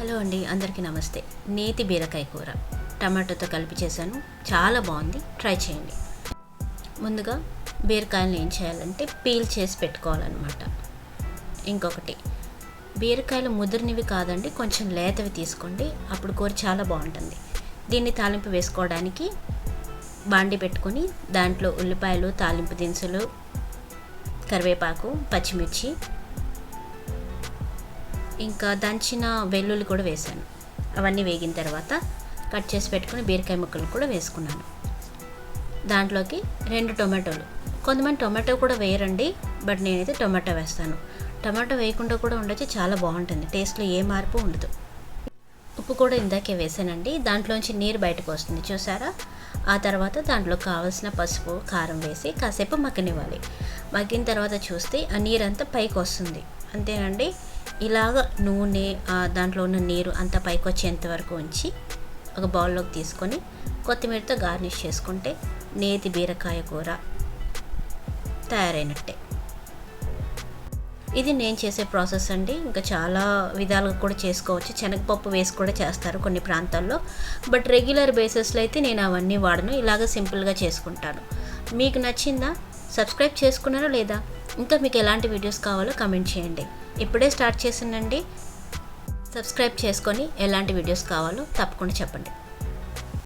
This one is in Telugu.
హలో అండి అందరికీ నమస్తే. నేతి బీరకాయ కూర. టమాటోతో కలిపి చేశాను. చాలా బాగుంది. ట్రై చేయండి. ముందుగా బీరకాయలను ఏం చేయాలంటే పీల్ చేసి పెట్టుకోవాలన్నమాట. ఇంకొకటి బీరకాయలు ముదిరినవి కాదండి కొంచెం లేతవి తీసుకోండి. అప్పుడు కూర చాలా బాగుంటుంది. దీన్ని తాలింపు వేసుకోవడానికి బాండి పెట్టుకొని దాంట్లో ఉల్లిపాయలు తాలింపు దినుసులు కరివేపాకు పచ్చిమిర్చి ఇంకా దంచిన వెల్లుల్లి కూడా వేసాను అవన్నీ వేగిన తర్వాత కట్ చేసి పెట్టుకుని బీరకాయ ముక్కలు కూడా వేసుకున్నాను. దాంట్లోకి రెండు టొమాటోలు. కొంతమంది టొమాటో కూడా వేయరండి బట్ నేనైతే టొమాటో వేస్తాను. టొమాటో వేయకుండా కూడా ఉండొచ్చు చాలా బాగుంటుంది. టేస్ట్లో ఏ మార్పు ఉండదు. ఉప్పు కూడా ఇందాకే వేసానండి. దాంట్లోంచి నీరు బయటకు వస్తుంది చూసారా? ఆ తర్వాత దాంట్లో కావాల్సిన పసుపు కారం వేసి కాసేపు మగ్గనివ్వాలి. మగ్గిన తర్వాత చూస్తే ఆ నీరంతా పైకి వస్తుంది. అంతేనండి? ఇలాగ నూనె దాంట్లో ఉన్న నీరు అంతా పైకి వచ్చేంత వరకు ఉంచి ఒక బౌల్లోకి తీసుకొని కొత్తిమీరతో గార్నిష్ చేసుకుంటే నేతి బీరకాయ కూర తయారైనట్టే. ఇది నేను చేసే ప్రాసెస్ అండి. ఇంకా చాలా విధాలుగా కూడా చేసుకోవచ్చు. శనగపప్పు వేసి కూడా చేస్తారు కొన్ని ప్రాంతాల్లో. బట్ రెగ్యులర్ బేసిస్లో అయితే నేను అవన్నీ వాడను. ఇలాగ సింపుల్గా చేసుకుంటాను. మీకు నచ్చిందా? సబ్స్క్రైబ్ చేసుకున్నారా లేదా? ఇంకా మీకు ఎలాంటి వీడియోస్ కావాలో కమెంట్ చేయండి. ఇప్పుడే స్టార్ట్ చేసిందండి. సబ్స్క్రైబ్ చేసుకొని ఎలాంటి వీడియోస్ కావాలో తప్పకుండా చెప్పండి.